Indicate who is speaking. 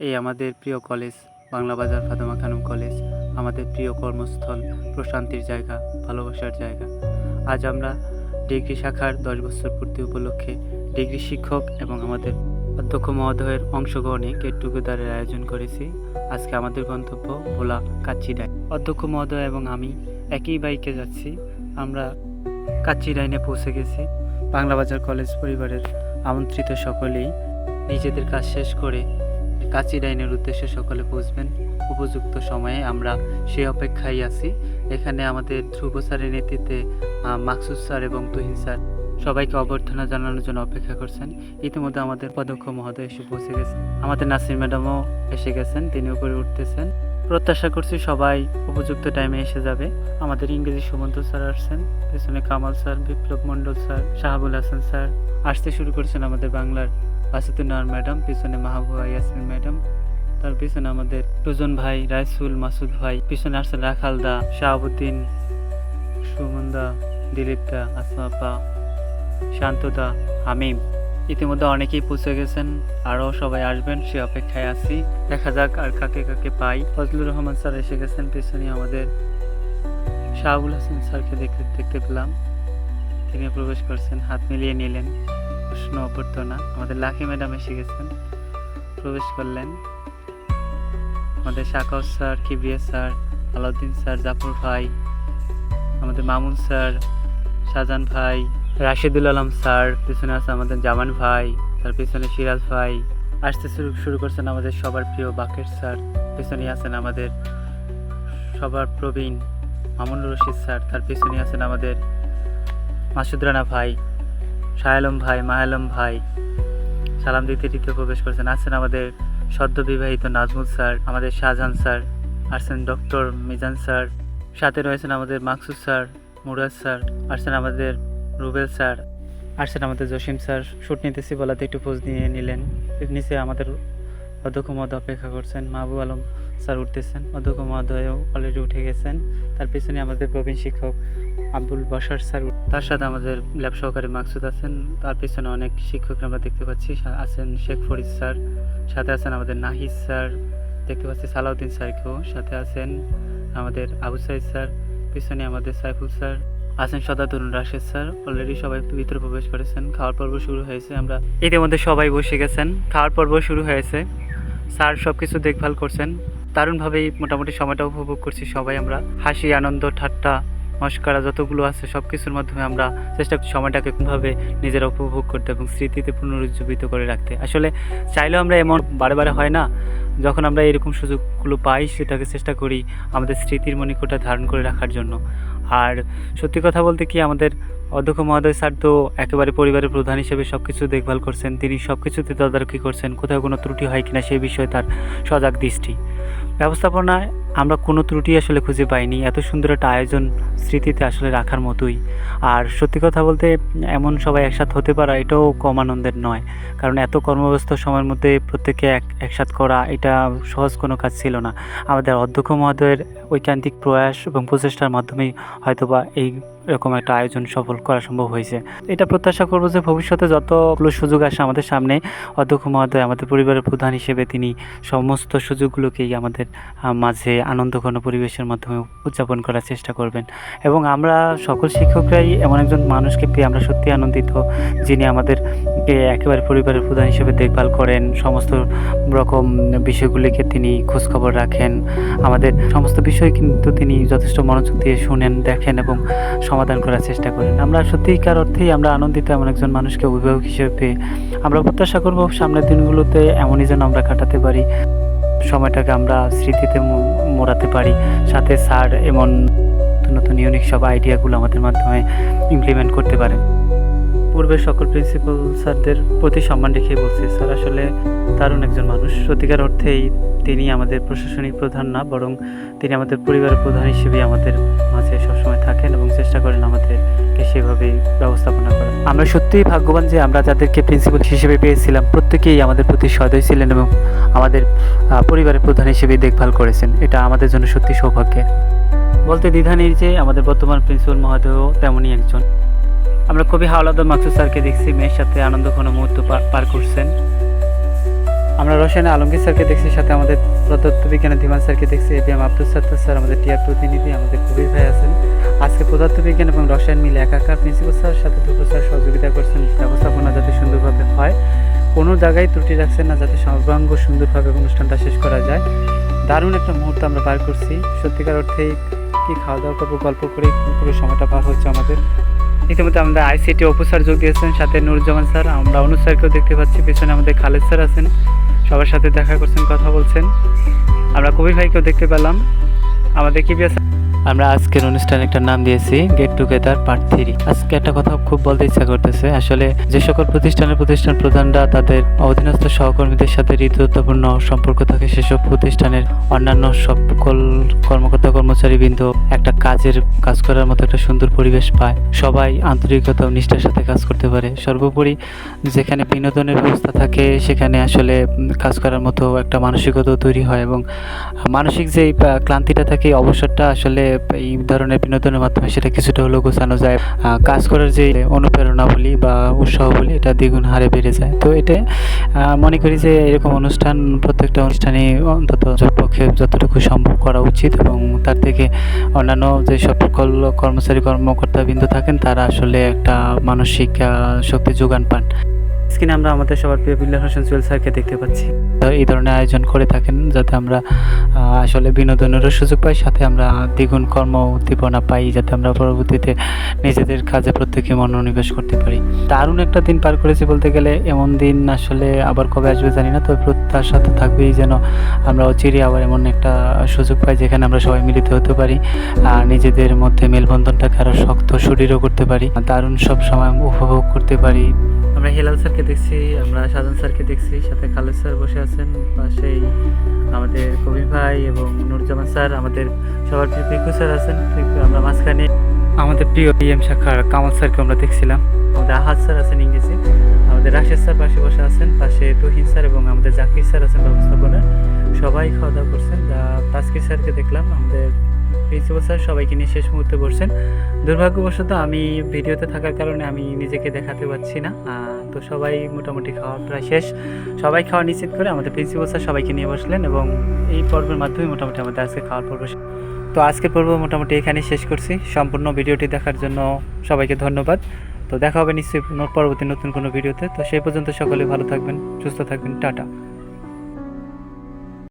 Speaker 1: এই আমাদের প্রিয় কলেজ, বাংলা বাজার ফাতেমা খানম কলেজ, আমাদের প্রিয় কর্মস্থল, প্রশান্তির জায়গা, ভালোবাসার জায়গা। আজ আমরা ডিগ্রি শাখার দশ বছর পূর্তি উপলক্ষে ডিগ্রি শিক্ষক এবং আমাদের অধ্যক্ষ মহোদয়ের অংশগ্রহণে গেট টুগেদারের আয়োজন করেছি। আজকে আমাদের গন্তব্য ভোলা কাচ্চিডাই অধ্যক্ষ মহোদয় এবং আমি একই বাইকে যাচ্ছি। আমরা কাচ্চিডাইনে পৌঁছে গেছি। বাংলা বাজার কলেজ পরিবারের আমন্ত্রিত সকলেই নিজেদের কাজ শেষ করে কাচি ডাইনের উদ্দেশ্যে সকলে পৌঁছবেন উপযুক্ত সময়ে আমরা সেই অপেক্ষায় আছি। এখানে আমাদের ধ্রুব স্যারের নেতৃত্বে মাকসুদ স্যার এবং তুহিন স্যার সবাইকে অভ্যর্থনা জানানোর জন্য অপেক্ষা করছেন। ইতিমধ্যে আমাদের পদক্ষ মহোদয় এসে পৌঁছে গেছেন। আমাদের নাসির ম্যাডামও এসে গেছেন, তিনি উপরে উঠতেছেন। প্রত্যাশা করছি সবাই উপযুক্ত টাইমে এসে যাবে। আমাদের ইংরেজি সুমন্ত স্যার আসছেন, পেছনে Kamal sir, Biplob Mondal sir, Shahabul Hasan sir. আসতে শুরু করেছেন আমাদের বাংলার বাসিতুন্নার ম্যাডাম, পিছনে মাহবুবা ইয়াসমিন ম্যাডাম, তার পিছনে আমাদের দুজন ভাই, রাইসুল মাসুদ ভাই, পিছনে আসছেন রাখালদা শাহাবুদ্দিন সুমনদা দিলীপদা আসমাপা শান্তদা হামিম। ইতিমধ্যে অনেকেই পৌঁছে গেছেন আরও সবাই আসবেন, সে অপেক্ষায় আছি। দেখা যাক আর কাকে কাকে পাই। ফজলুর রহমান স্যার এসে গেছেন, পিছনে আমাদের শাহাবুল হাসান স্যারকে দেখতে দেখতে পেলাম। তিনি প্রবেশ করছেন, হাত মিলিয়ে নিলেন। প্রশ্ন অভ্যর্থনা। আমাদের লাকি ম্যাডাম এসে গেছেন। প্রবেশ করলেন। আমাদের Shakau sir Kibria sir, Alauddin sir, Jafar ভাই, আমাদের মামুন স্যার শাহজান ভাই, রাশিদুল আলম স্যার, পিছনে আছে আমাদের জামান ভাই, তার পিছনে সিরাজ ভাই। আসতে শুরু শুরু করছেন আমাদের সবার প্রিয় বাকের স্যার, পিছনে আছেন আমাদের সবার প্রবীণ মামুন রশিদ স্যার, তার পিছনে আছেন আমাদের মাসুদ রানা ভাই। শাহালম ভাই মাহালম ভাই, সালাম দিতে দিতে প্রবেশ করছেন। আছেন আমাদের সদ্য বিবাহিত নাজমুল স্যার, আমাদের শাহজাহান স্যার, আছেন ডক্টর মিজান স্যার, সাথে রয়েছেন আমাদের মাকসুদ স্যার, মুরাদ স্যার, আছেন আমাদের রুবেল স্যার আসছেন আমাদের জসিম স্যার শুট নিতেছি বলাতে একটু পোজ নিয়ে নিলেন। নিচে আমাদের অধ্যক্ষ মহোদয় অপেক্ষা করছেন মাহবুব আলম। স্যার উঠতেছেন অধ্যক্ষ মহোদয়ও অলরেডি উঠে গেছেন। তার পিছনে আমাদের প্রবীণ শিক্ষক আব্দুল বাসার স্যার তার সাথে আমাদের ল্যাব সহকারী মাকসুদ আছেন। তার পিছনে অনেক শিক্ষক আমরা দেখতে পাচ্ছি। আছেন শেখ ফরিদ স্যার, সাথে আছেন আমাদের নাহিদ স্যার, দেখতে পাচ্ছি সালাউদ্দিন স্যারকেও সাথে আছেন আমাদের আবু সাইদ স্যার, পিছনে আমাদের সাইফুল স্যার, আছেন সদা তরুণ রাশেদ স্যার। অলরেডি সবাই ভিতরে প্রবেশ করেছেন। খাওয়ার পর্ব শুরু হয়েছে। আমরা ইতিমধ্যে সবাই বসে গেছেন। খাওয়ার পর্ব শুরু হয়েছে। স্যার সব কিছু দেখভাল করছেন। দারুণভাবেই মোটামুটি সময়টা উপভোগ করছি। সবাই আমরা হাসি, আনন্দ, ঠাট্টা, মস্করা যতগুলো আছে সব কিছুর মাধ্যমে আমরা চেষ্টা করছি সময়টাকে কোনোভাবে নিজেরা উপভোগ করতে এবং স্মৃতিতে পুনরুজ্জীবিত করে রাখতে। আসলে চাইলেও আমরা এমন বারে বারে হয় না, যখন আমরা এরকম সুযোগগুলো পাই সেটাকে চেষ্টা করি আমাদের স্মৃতির মণিকোটা ধারণ করে রাখার জন্য। আর সত্যি কথা বলতে কি আমাদের অধ্যক্ষ মহোদয়, স্যার তো একেবারে পরিবারের প্রধান হিসেবে সব কিছু দেখভাল করছেন। তিনি সব কিছুতে তদারকি করছেন। কোথাও কোনো ত্রুটি হয় কিনা সেই বিষয়ে তার সজাগ দৃষ্টি। ব্যবস্থাপনায় আমরা কোনো ত্রুটি আসলে খুঁজে পাইনি। এত সুন্দর একটা আয়োজন স্মৃতিতে আসলে রাখার মতোই। আর সত্যি কথা বলতে, এমন সবাই একসাথে হতে পারা এটাও কম আনন্দের নয়। কারণ এত কর্মব্যস্ত সময়ের মধ্যে প্রত্যেকে এক, একসাথ করা, এটা সহজ কোনো কাজ ছিল না। আমাদের অধ্যক্ষ মহোদয়ের ঐকান্তিক প্রয়াস এবং প্রচেষ্টার মাধ্যমেই হয়তোবা এই এরকম একটা আয়োজন সফল করা সম্ভব হয়েছে। এটা প্রত্যাশা করব যে ভবিষ্যতে যতগুলো সুযোগ আসে আমাদের সামনে, অধ্যক্ষ মহোদয় আমাদের পরিবারের প্রধান হিসেবে তিনি সমস্ত সুযোগগুলোকেই আমাদের মাঝে আনন্দঘন পরিবেশের মাধ্যমে উদযাপন করার চেষ্টা করবেন। এবং আমরা সকল শিক্ষকরাই এমন একজন মানুষকে পেয়ে আমরা সত্যি আনন্দিত, যিনি আমাদের একেবারে পরিবারের প্রধান হিসেবে দেখভাল করেন, সমস্ত রকম বিষয়গুলিকে তিনি খোঁজখবর রাখেন। আমাদের সমস্ত বিষয় কিন্তু তিনি যথেষ্ট মনোযোগ দিয়ে শুনেন, দেখেন এবং সমাধান করার চেষ্টা করেন। আমরা সত্যিকার অর্থেই আমরা আনন্দিত এমন একজন মানুষকে অভিভাবক হিসেবে পেয়ে আমরা প্রত্যাশা করব সামনের দিনগুলোতে এমনই যেন আমরা কাটাতে পারি, সময়টাকে আমরা স্মৃতিতে মোড়াতে পারি। সাথে স্যার এমন নতুন নতুন ইউনিক সব আইডিয়াগুলো আমাদের মাধ্যমে ইমপ্লিমেন্ট করতে পারেন। পূর্বের সকল প্রিন্সিপাল স্যারদের প্রতি সম্মান রেখে বলছি, স্যার আসলে দারুণ একজন মানুষ। সত্যিকার অর্থেই তিনি আমাদের প্রশাসনিক প্রধান না, বরং তিনি আমাদের পরিবারের প্রধান হিসেবেই আমাদের মাঝে সবসময় থাকেন এবং চেষ্টা করেন আমাদেরকে সেভাবেই ব্যবস্থাপনা করার। আমরা সত্যিই ভাগ্যবান যে আমরা যাদেরকে প্রিন্সিপাল হিসেবে পেয়েছিলাম, প্রত্যেকেই আমাদের প্রতি সদয় ছিলেন এবং আমাদের পরিবারের প্রধান হিসেবে দেখভাল করেছেন। এটা আমাদের জন্য সত্যি সৌভাগ্যের। বলতে দ্বিধা নেই যে আমাদের বর্তমান প্রিন্সিপাল মহোদয়ও তেমনই একজন। আমরা কবি হাওলাদার মাকসুদ স্যারকে দেখছি, মেয়ের সাথে আনন্দ ঘন মুহূর্ত পার- করছেন। আমরা রসায়নে আলমগীর স্যারকে দেখছি, সাথে আমাদের পদার্থ বিজ্ঞানে ধীমান স্যারকে দেখছি এবিএম আব্দুল সাত্তার স্যার, আমাদের টিআর প্রতিনিধি, আমাদের কবির ভাই আছেন। আজকে পদার্থ বিজ্ঞান এবং রসায়ন মিলে একাকার প্রিন্সিপাল স্যার, সাথে দুপুর স্যার সহযোগিতা করছেন, ব্যবস্থাপনা যাতে সুন্দরভাবে হয়। কোনো জায়গায় ত্রুটি রাখছেন না, যাতে সর্বাঙ্গ সুন্দরভাবে অনুষ্ঠানটা শেষ করা যায়। দারুণ একটা মুহূর্ত আমরা পার করছি। সত্যিকার অর্থেই কি খাওয়া দাওয়া করব, গল্প করে, পুরো সময়টা পার হচ্ছে আমাদের। ইতিমধ্যে আমাদের আইসিটি অফিসার যোগ দিয়েছেন, সাথে নুরুজ্জামান স্যার। আমরা অনু স্যারকেও দেখতে পাচ্ছি, পেছনে আমাদের খালেদ স্যার আছেন। সবার সাথে দেখা করছেন, কথা বলছেন। আমরা কবির ভাইকেও দেখতে পেলাম। আমাদের কি বিয়া আমরা আজকের অনুষ্ঠানে একটা নাম দিয়েছি গেট টুগেদার পার্ট থ্রি আজকে একটা কথা খুব বলতে ইচ্ছা করতেছে। আসলে যে সকল প্রতিষ্ঠানের প্রতিষ্ঠান প্রধানরা তাদের অধীনস্থ সহকর্মীদের সাথে হৃদয়ত্বপূর্ণ সম্পর্ক থাকে, সেসব প্রতিষ্ঠানের অন্যান্য সকল কর্মকর্তা কর্মচারী বৃন্দ একটা কাজের, কাজ করার মতো একটা সুন্দর পরিবেশ পায়। সবাই আন্তরিকতা নিষ্ঠার সাথে কাজ করতে পারে। সর্বোপরি যেখানে বিনোদনের ব্যবস্থা থাকে, সেখানে আসলে কাজ করার মতো একটা মানসিকতাও তৈরি হয় এবং মানসিক যে ক্লান্তিটা থাকে, অবসরটা আসলে এই ধরনের বিনোদনের মাধ্যমে সেটা কিছুটা হলেও গোছানো যায়। কাজ করার যে অনুপ্রেরণা বলি বা উৎসাহ বলি, এটা দ্বিগুণ হারে বেড়ে যায়। তো এটা মনে করি যে এরকম অনুষ্ঠান, প্রত্যেকটা অনুষ্ঠানে অন্তত পক্ষে যতটুকু সম্ভব করা উচিত এবং তার থেকে অন্যান্য যে সকল কর্মচারী কর্মকর্তা বিন্দু থাকেন, তারা আসলে একটা মানসিক শক্তি যোগান পান। স্ক্রিনে আমরা আমাদের সবার প্রিয় বিল্লাল হোসেন সোহেল স্যারকে দেখতে পাচ্ছি। এই ধরনের আয়োজন করে থাকেন যাতে আমরা আসলে বিনোদনেরও সুযোগ পাই, সাথে আমরা দ্বিগুণ কর্ম উদ্দীপনা পাই, যাতে আমরা পরবর্তীতে নিজেদের কাজে প্রত্যেকে মনোনিবেশ করতে পারি। দারুণ একটা দিন পার করেছি বলতে গেলে, এমন দিন আসলে আবার কবে আসবে জানি না, তবে প্রত্যাশা তো থাকবেই যেন আমরা অচিরে আবার এমন একটা সুযোগ পাই, যেখানে আমরা সবাই মিলিত হতে পারি, আর নিজেদের মধ্যে মেলবন্ধনটাকে আরও শক্ত, সুদৃঢ় করতে পারি। দারুণ সব সময় উপভোগ করতে পারি। আমরা হেলাল স্যারকে দেখছি, আমরা সাজান স্যারকে দেখছি, সাথে খালেদ স্যার বসে আছেন, পাশেই আমাদের কবির ভাই এবং নুরজামান স্যার, আমাদের সবার প্রিয় পিকু স্যার আছেন। আমরা মাঝখানে আমাদের প্রিয় পিএম শাখার কামাল স্যারকে আমরা দেখছিলাম। আমাদের আহাদ স্যার আছেন ইংরেজি, আমাদের রাশেদ স্যার পাশে বসে আছেন, পাশে তুহিন স্যার এবং আমাদের জাকির স্যার আছেন ব্যবস্থাপনা সবাই খাওয়া দাওয়া করছেন যা তাস্কির স্যারকে দেখলাম, আমাদের প্রিন্সিপাল স্যার সবাইকে নিয়ে শেষ মুহূর্তে বসছেন। দুর্ভাগ্যবশত আমি ভিডিওতে থাকার কারণে আমি নিজেকে দেখাতে পারছি না। তো সবাই মোটামুটি খাওয়া প্রায় শেষ। সবাই খাওয়া নিশ্চিত করে আমাদের প্রিন্সিপাল স্যার সবাইকে নিয়ে বসলেন এবং এই পর্বের মাধ্যমে মোটামুটি আমাদের আজকে খাওয়ার পর্ব তো আজকের পর্ব মোটামুটি এখানেই শেষ করছি। সম্পূর্ণ ভিডিওটি দেখার জন্য সবাইকে ধন্যবাদ। তো দেখা হবে নিশ্চয়ই পরবর্তী নতুন কোনো ভিডিওতে। তো সেই পর্যন্ত সকলে ভালো থাকবেন, সুস্থ থাকবেন। টাটা।